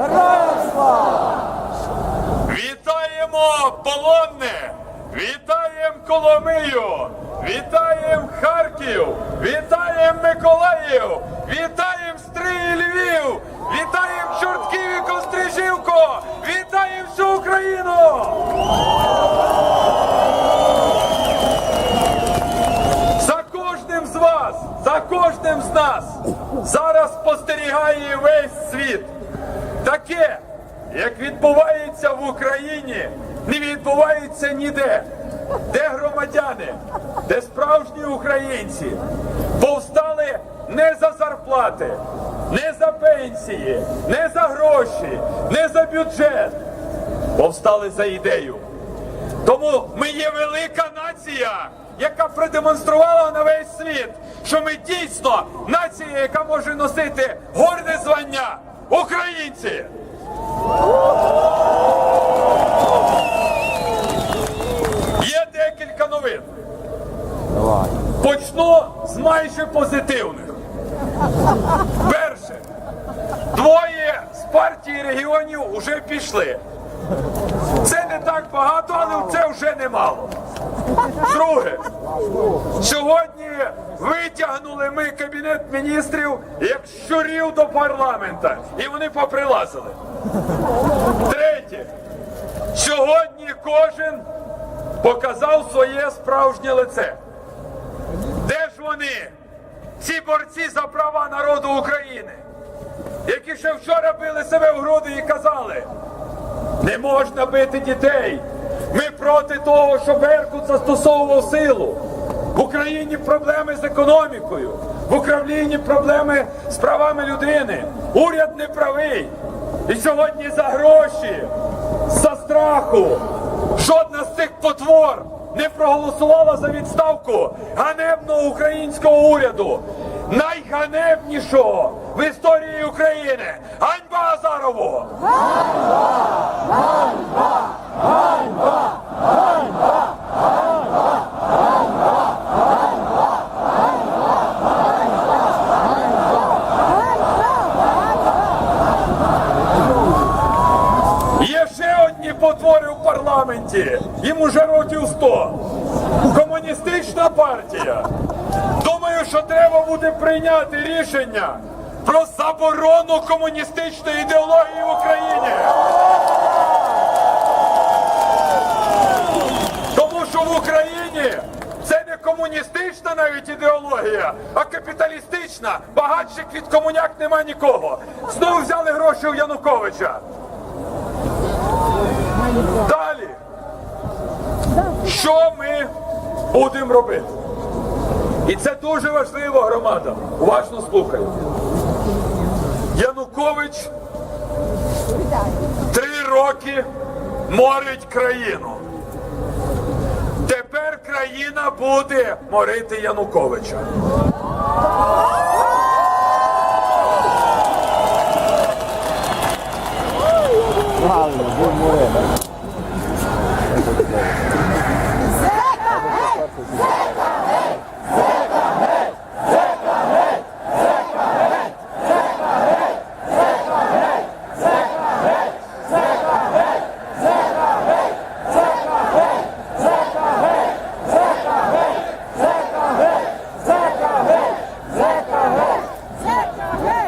Героям! Вітаємо Полонне! Вітаємо Коломию! Вітаємо Харків! Вітаємо Миколаїв! Вітаємо Стрий Львів! Вітаємо Чортків і Кострижівку! Вітаємо всю Україну! За кожним з вас, за кожним з нас зараз спостерігає весь світ. Таке, як відбувається в Україні, не відбувається ніде. Де громадяни, де справжні українці повстали не за зарплати, не за пенсії, не за гроші, не за бюджет. Повстали за ідею. Тому ми є велика нація, яка продемонструвала на весь світ, що ми дійсно нація, яка може носити горде звання українці. Є декілька новин. Почну з майже позитивних. Перше, двоє з партії регіонів вже пішли. Це не так багато, але це вже немало. Друге, сьогодні витягнули ми кабінет міністрів як щурів до парламента, і вони поприлазили. Третє, сьогодні кожен показав своє справжнє лице. Де ж вони, ці борці за права народу України, які ще вчора били себе в груди і казали, не можна бити дітей. Ми проти того, щоб Беркут застосовував силу. В Україні проблеми з економікою, в Україні проблеми з правами людини. Уряд не правий. І сьогодні за гроші, за страху. Жодна з цих потвор не проголосувала за відставку ганебного українського уряду, найганебнішого в історії України. Ганьба Азарову! Є ще одні потвори в парламенті. Їм уже років 100. Комуністична партія. Що треба буде прийняти рішення про заборону комуністичної ідеології в Україні. Тому що в Україні це не комуністична навіть ідеологія, а капіталістична. Багатших від комуняк нема нікого. Знову взяли гроші у Януковича. Далі. Що ми будемо робити? І це дуже важливо, громада. Уважно слухаю. Янукович три роки морить країну. Тепер країна буде морити Януковича. Правильно, будь морем.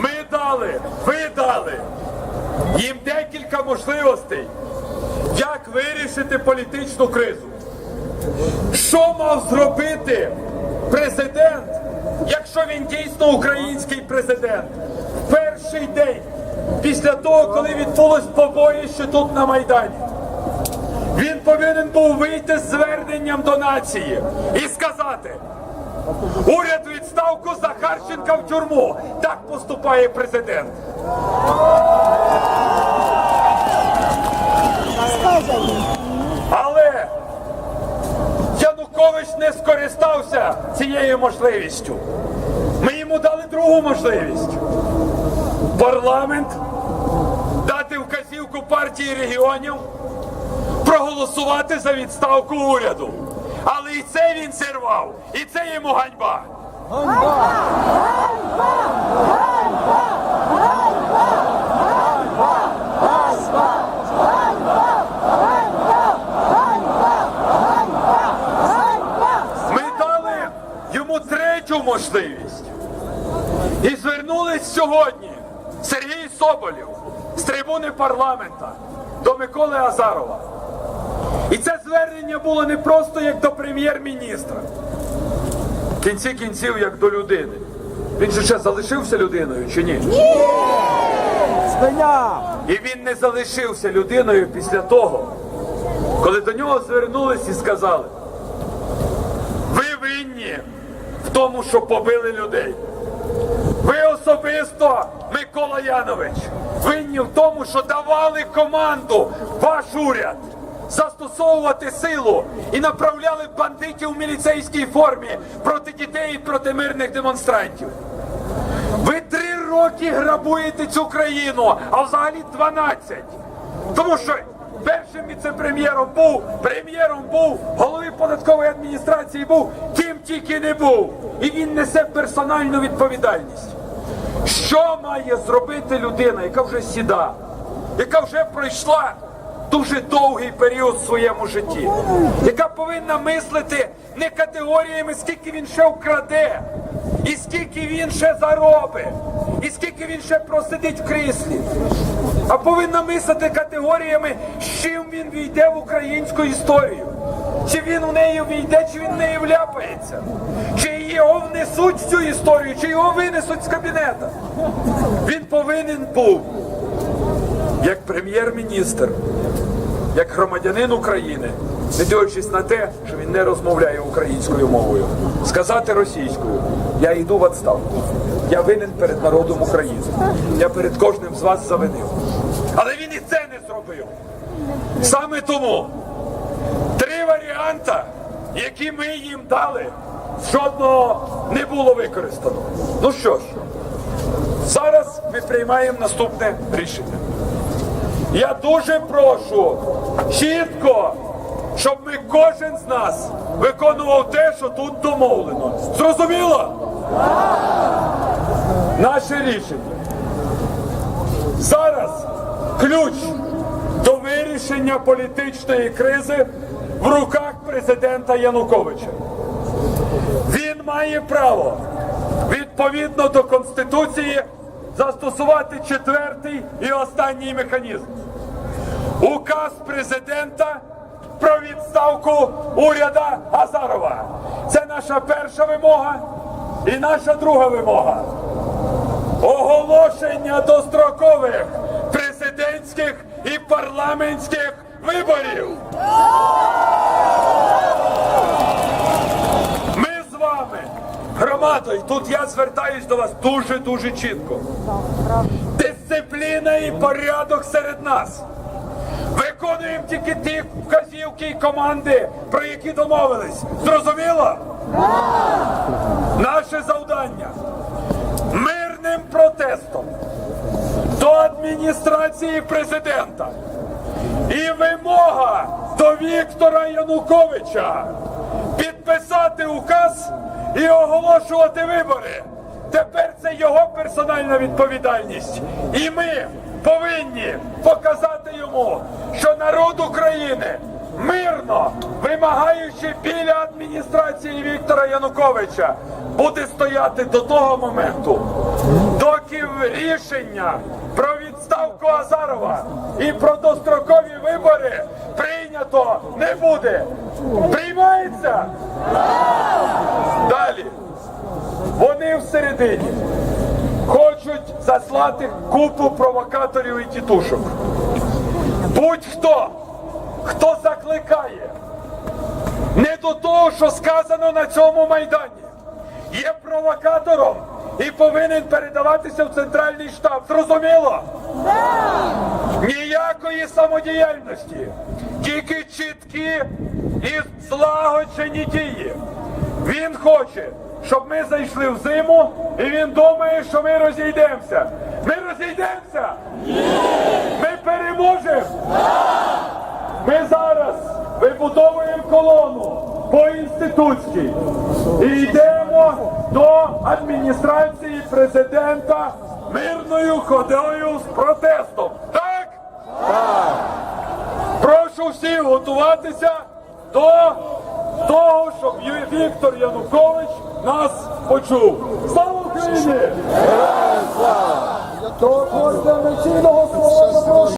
Ми дали, ви дали їм декілька можливостей, як політичну кризу. Що мав зробити президент, якщо він дійсно український президент, перший день після того, коли відбулось побоїще тут на Майдані? Він повинен був вийти з зверненням до нації і сказати: уряд відставку Захарченка в тюрму. Так поступає президент. Але Янукович не цією можливістю. Ми йому дали другу можливість. Парламент дати вказівку партії регіонів проголосувати за відставку уряду. Але і це він зірвав, і це йому ганьба. Можливість. І звернулись сьогодні Сергій Соболєв з трибуни парламента до Миколи Азарова. І це звернення було не просто як до прем'єр-міністра, в кінці кінців як до людини. Він же ще залишився людиною чи ні? Спиня! І він не залишився людиною після того, коли до нього звернулись і сказали: ви винні в тому, що побили людей. Ви особисто, Микола Янович, винні в тому, що давали команду ваш уряд застосовувати силу і направляли бандитів у міліцейській формі проти дітей і проти мирних демонстрантів. Ви три роки грабуєте цю країну, а взагалі 12. Тому що першим віце-прем'єром був, прем'єром був, голови податкової адміністрації був, тільки не був. І він несе персональну відповідальність. Що має зробити людина, яка вже сіда, яка вже пройшла дуже довгий період в своєму житті, яка повинна мислити не категоріями, скільки він ще вкраде, і скільки він ще заробить, і скільки він ще просидить в кріслі, а повинна мислити категоріями, з чим він війде в українську історію. Чи він у неї війде, чи він в неї вляпається, чи його внесуть в цю історію, чи його винесуть з кабінета. Він повинен був, як прем'єр-міністр, як громадянин України, не дивлячись на те, що він не розмовляє українською мовою, сказати російською, я йду в відставку. Я винен перед народом України. Я перед кожним з вас завинив. Але він і це не зробив. Саме тому варіанти, які ми їм дали, жодного не було використано. Ну що ж, зараз ми приймаємо наступне рішення. Я дуже прошу чітко, щоб ми кожен з нас виконував те, що тут домовлено. Зрозуміло? Наше рішення. Зараз ключ до вирішення політичної кризи в руках президента Януковича. Він має право відповідно до Конституції застосувати четвертий і останній механізм. Указ президента про відставку уряда Азарова. Це наша перша вимога і наша друга вимога. Оголошення дострокових президентських і парламентських виборів. Ми з вами, громада, і тут я звертаюсь до вас дуже-дуже чітко. Дисципліна і порядок серед нас. Виконуємо тільки ті вказівки і команди, про які домовились. Зрозуміло? Наше завдання мирним протестом до адміністрації президента і вимога до Віктора Януковича підписати указ і оголошувати вибори. Тепер це його персональна відповідальність. І ми повинні показати йому, що народ України мирно, вимагаючи біля адміністрації Віктора Януковича, буде стояти до того моменту, доки рішення про відставку Азарова і про дострокові вибори прийнято не буде. Приймається? Далі. Вони всередині хочуть заслати купу провокаторів і тітушок. Будь-хто, хто закликає не до того, що сказано на цьому майдані, є провокатором і повинен передаватися в центральний штаб. Зрозуміло? Ніякої самодіяльності, тільки чіткі і злагоджені дії. Він хоче, щоб ми зайшли в зиму, і він думає, що ми розійдемося. Ми розійдемося? Ні! Ми переможемо! Ми зараз вибудовуємо колону по-інститутській і до адміністрації президента мирною ходою з протестом. Так? Так. Прошу всіх готуватися до того, щоб Віктор Янукович нас почув. Слава Україні! До